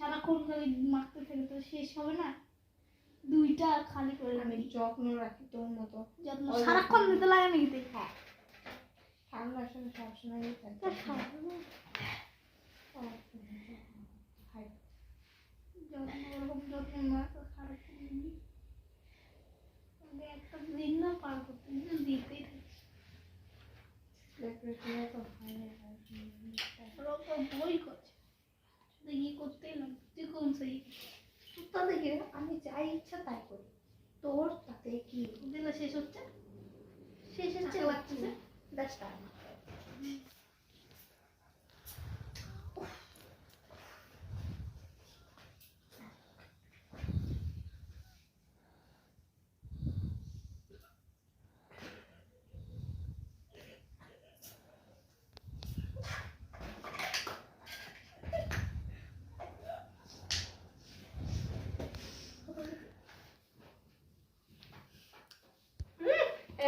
সারাক্ষণ খালি মাখতে থেকে তো শেষ হবে না। দুইটা খালি করে আমি যত্ন রাখি তোর মতো। যত্ন সারাক্ষণ দিতে লাগে নাকি তুই হ্যাঁ। ঠান্ডার সময় সবসময় যত্ন ওরকম যত্ন না তো সারাক্ষণ নিবি। ওকে একটা দিন না পার করতে দিন দিতেই থাকিস ডিপ্রেশনে তো হয় না ওরা তো বই করছে কি করতেই লাগে তুই সেই আমি যাই ইচ্ছা তাই করি তোর তাতে কি? দিলে শেষ হচ্ছে শেষ হচ্ছে লাগতেছে দ্যাটস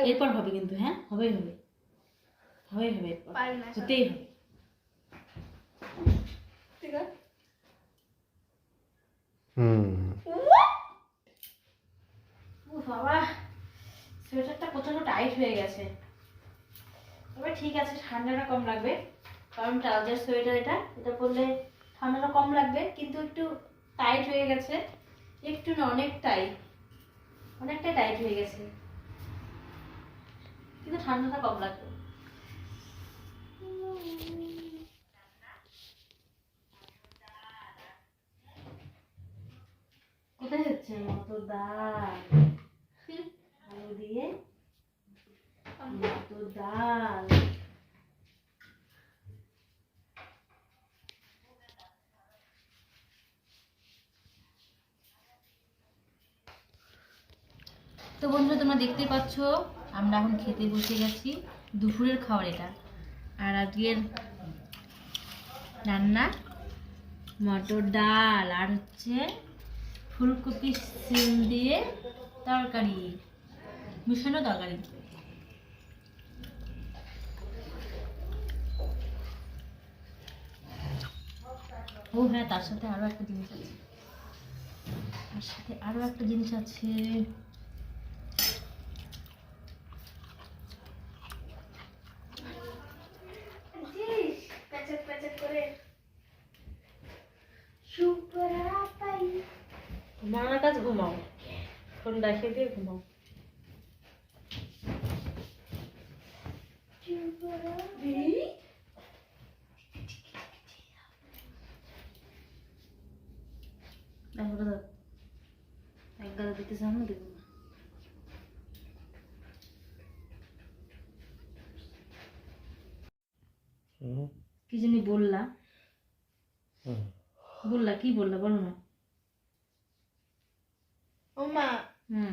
এরপর হবে কিন্তু হ্যাঁ? হবেই হবে। হবেই হবে এরপর। হতেই হবে। ঠিক আছে। হুম। ও বাবা সোয়েটারটা প্রচণ্ড টাইট হয়ে গেছে। তবে ঠিক আছে ঠান্ডাটা কম লাগবে। কারণ ট্রাউজার সোয়েটার এটা। এটা পরলে ঠান্ডাটা কম লাগবে। কিন্তু একটু টাইট হয়ে গেছে। একটু না অনেকটাই। অনেকটাই টাইট হয়ে গেছে। কিন্তু ঠান্ডাটা কম লাগবে। কোথায় মটর ডাল? আলু দিয়ে মটর ডাল। তো বন্ধুরা, তোমরা দেখতেই পাচ্ছ আমরা এখন খেতে বসে গেছি দুপুরের খাবার এটা। আর আজকের রান্না মটর ডাল আর হচ্ছে ফুলকপি সিম দিয়ে তরকারি, মিশানো তরকারি। ও হ্যাঁ তার সাথে আরও একটা জিনিস আছে। তার সাথে আরও একটা জিনিস আছে। মার কাজ ঘুমাও। ফোন রেখে দিয়ে ঘুমাও একবার দিতে সামনে দেবো না। কি জানি বললা। বললা কি বললা বলো না। 我妈